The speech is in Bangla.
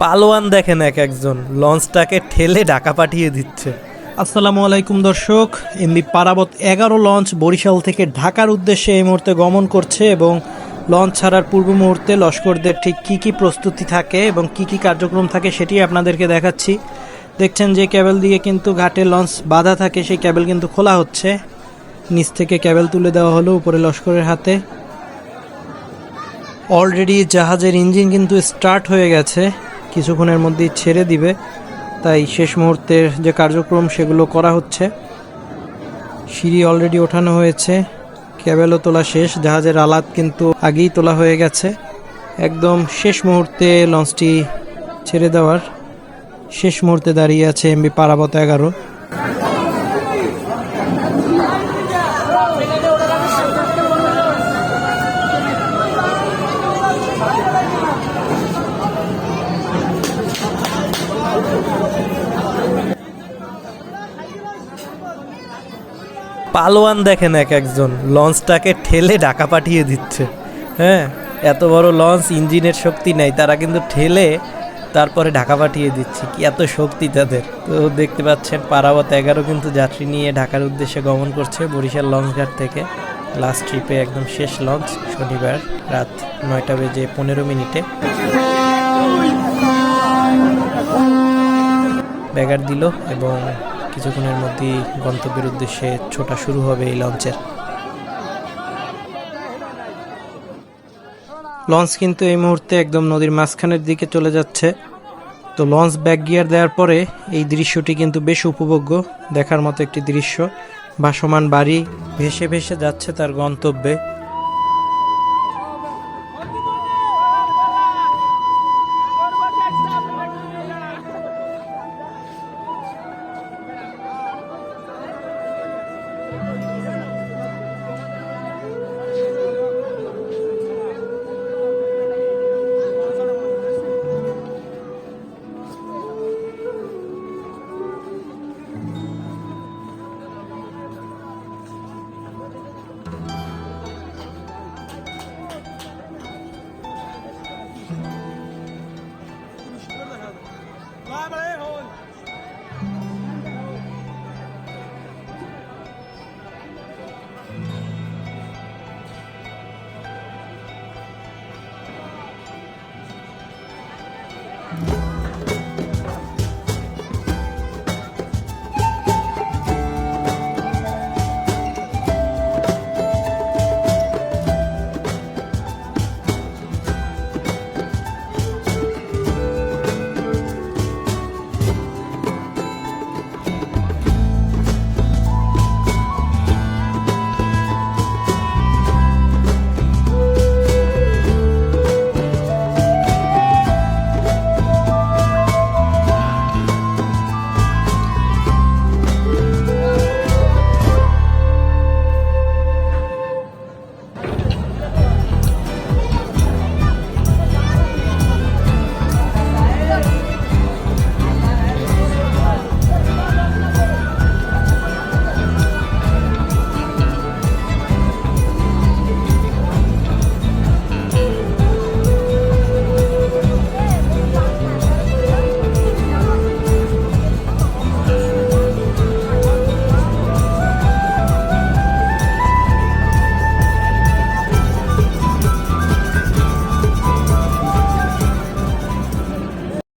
পালোয়ান দেখেন এক একজন। লঞ্চটাকে ঠেলে ঢাকা পাঠিয়ে দিচ্ছে। আসসালামু আলাইকুম দর্শক, এমবি পারাবত এগারো লঞ্চ বরিশাল থেকে ঢাকার উদ্দেশ্যে এই মুহূর্তে গমন করছে এবং লঞ্চ ছাড়ার পূর্ব মুহূর্তে লস্করদের ঠিক কি কি প্রস্তুতি থাকে এবং কি কি কার্যক্রম থাকে সেটি আপনাদেরকে দেখাচ্ছি। দেখছেন যে ক্যাবেল দিয়ে কিন্তু ঘাটে লঞ্চ বাধা থাকে, সেই ক্যাবেল কিন্তু খোলা হচ্ছে। নিচ থেকে ক্যাবেল তুলে দেওয়া হলো উপরে লস্করের হাতে। অলরেডি জাহাজের ইঞ্জিন কিন্তু স্টার্ট হয়ে গেছে। কিছুক্ষণের মধ্যেই ছেড়ে দিবে। তাই শেষ মুহূর্তের যে কার্যক্রম সেগুলো করা হচ্ছে। সিঁড়ি অলরেডি ওঠানো হয়েছে। ক্যাবেলও তোলা শেষ, জাহাজের আলাত কিন্তু আগেই তোলা হয়ে গেছে। একদম শেষ মুহূর্তে লঞ্চটি ছেড়ে দেওয়ার শেষ মুহূর্তে দাঁড়িয়ে আছে এমবি পারাবত এগারো। পালোয়ান দেখেন এক একজন। লঞ্চটাকে ঠেলে ঢাকা পাঠিয়ে দিচ্ছে। হ্যাঁ এত বড় লঞ্চ, ইঞ্জিনের শক্তি নাই, তারা কিন্তু ঠেলে তারপরে ঢাকা পাঠিয়ে দিচ্ছে। কি এত শক্তি তাদের। তো দেখতে পাচ্ছেন পারাবত এগারো কিন্তু যাত্রী নিয়ে ঢাকার উদ্দেশ্যে গমন করছে বরিশাল লঞ্চঘাট থেকে। লাস্ট ট্রিপে একদম শেষ লঞ্চ, শনিবার রাত নয়টা বেজে পনেরো মিনিটে। ব্যাগার দিল এবং কিছুক্ষণের মধ্যেই গন্তব্যের উদ্দেশ্যে ছোটা শুরু হবে এই লঞ্চের। লঞ্চ কিন্তু এই মুহূর্তে একদম নদীর মাঝখানের দিকে চলে যাচ্ছে। তো লঞ্চ ব্যাক গিয়ার দেওয়ার পরে এই দৃশ্যটি কিন্তু বেশ উপভোগ্য, দেখার মতো একটি দৃশ্য। ভাসমান বাড়ি ভেসে ভেসে যাচ্ছে তার গন্তব্যে। Family!